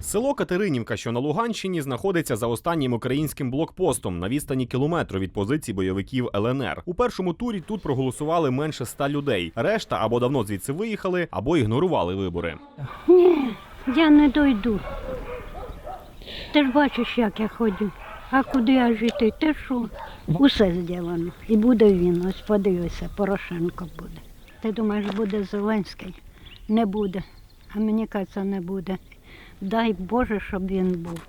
Село Катеринівка, що на Луганщині, знаходиться за останнім українським блокпостом на відстані кілометру від позицій бойовиків ЛНР. У першому турі тут проголосували менше ста людей. Решта або давно звідси виїхали, або ігнорували вибори. Ні, я не дойду. Ти ж бачиш, як я ходю. А куди я жити? Ти що? Усе зроблено. І буде він. Ось подивися, Порошенко буде. Ти думаєш, буде Зеленський? Не буде. А мені кажеться, не буде. Дай Боже, щоб він був.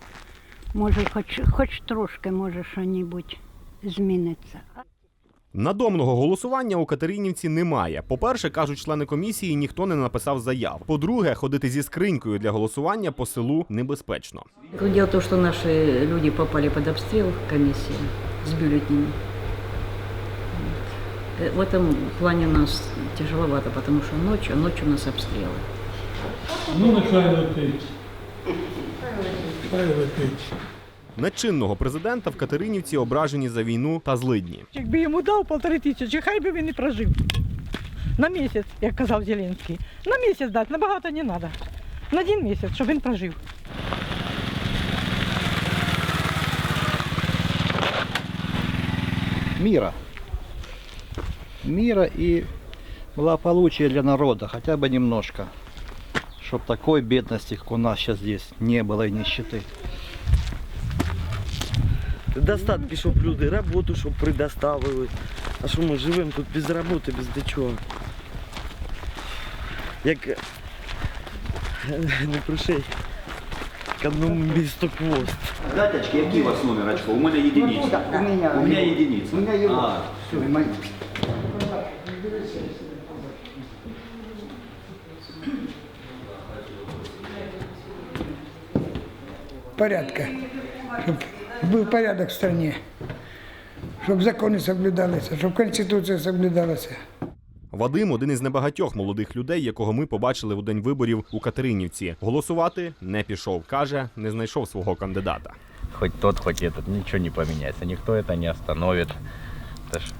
Може, хоч, хоч трошки, може, що-небудь зміниться. Надомного голосування у Катеринівці немає. По-перше, кажуть члени комісії, ніхто не написав заяв. По-друге, ходити зі скринькою для голосування по селу небезпечно. Дело в том, что наши люди попали под обстрел комиссии с бюллетенями. Вот. Э, В этом плане нас тяжеловато, потому что ночью, ночью у нас обстрелы. Ну, нехай летить. Хай летить. На чинного президента в Катеринівці ображені за війну та злидні. Якби йому дав полтори тисячі, хай би він і прожив. На місяць, як казав Зеленський. На місяць дати, набагато не треба. На один місяць, щоб він прожив. мира. Мира и благополучия для народа, хотя бы немножко. Чтоб такой бедности, как у нас сейчас здесь, не было и нищеты. Достатки, щоб люди роботу, щоб предоставили. А що ми живемо тут без роботи, без нічого. Як не пришей. К одному місту хвост. Даточки, який у вас номер очков? У мене єдиниця. У меня, У мене єдиниця. У меня его. А, Всё, порядка, щоб був порядок в стране, щоб закони соблюдалися, щоб Конституція соблюдалася. Вадим один із небагатьох молодих людей, якого ми побачили у день виборів у Катеринівці. Голосувати не пішов. каже, не знайшов свого кандидата. хоть тот, хоть этот, ничего не поменяется. Никто это не остановит. Это ж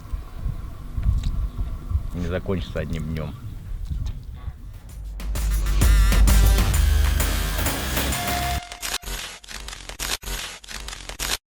не закончится одним днем.